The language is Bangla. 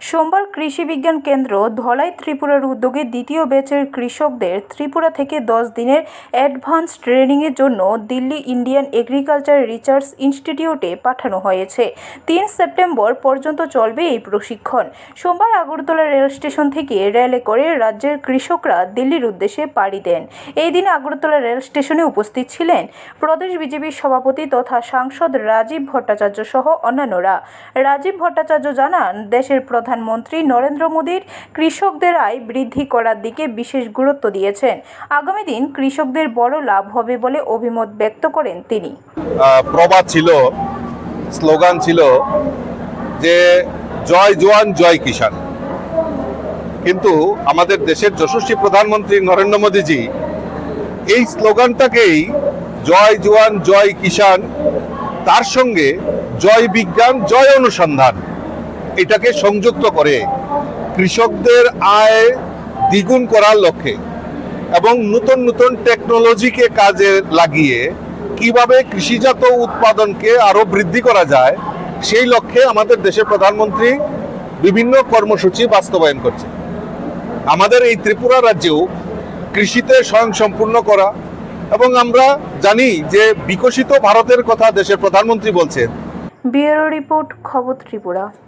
সোমবার কৃষি বিজ্ঞান কেন্দ্র ধলাই ত্রিপুরার উদ্যোগে দ্বিতীয় ব্যাচের কৃষকদের ত্রিপুরা থেকে দশ দিনের অ্যাডভান্স ট্রেনিংয়ের জন্য দিল্লি ইন্ডিয়ান এগ্রিকালচার রিসার্চ ইনস্টিটিউটে পাঠানো হয়েছে। তিন সেপ্টেম্বর পর্যন্ত চলবে এই প্রশিক্ষণ। সোমবার আগরতলা রেল স্টেশন থেকে রেলে করে রাজ্যের কৃষকরা দিল্লির উদ্দেশ্যে পাড়ি দেন। এই দিন আগরতলা রেল স্টেশনে উপস্থিত ছিলেন প্রদেশ বিজেপির সভাপতি তথা সাংসদ রাজীব ভট্টাচার্য সহ অন্যান্যরা। রাজীব ভট্টাচার্য জানান, দেশের প্রধানমন্ত্রী নরেন্দ্র মোদীর কৃষকদের আয় বৃদ্ধি করার দিকে বিশেষ গুরুত্ব দিয়েছেন। আগামী দিন কৃষকদের বড় লাভ হবে বলে অভিমত ব্যক্ত করেন তিনি। প্রবাদ ছিল, স্লোগান ছিল যে, জয় জওয়ান জয় কিষাণ। কিন্তু আমাদের দেশের যশস্বী প্রধানমন্ত্রী নরেন্দ্র মোদীজি এই স্লোগানটাকেই জয় জওয়ান জয় কিষাণ তার সঙ্গে জয় বিজ্ঞান, জয় অনুসন্ধান এটাকে সংযুক্ত করে কৃষকদের আয় দ্বিগুণ করার লক্ষ্যে এবং নতুন নতুন টেকনোলজিকে কাজে লাগিয়ে কীভাবে কৃষিজাত উৎপাদনকে আরও বৃদ্ধি করা যায়, সেই লক্ষ্যে আমাদের দেশের প্রধানমন্ত্রী বিভিন্ন কর্মসূচি বাস্তবায়ন করছে। আমাদের এই ত্রিপুরা রাজ্যেও কৃষিতে স্বয়ংসম্পূর্ণ করা এবং আমরা জানি যে বিকশিত ভারতের কথা দেশের প্রধানমন্ত্রী বলছেন। ব্যুরো রিপোর্ট, খবর ত্রিপুরা।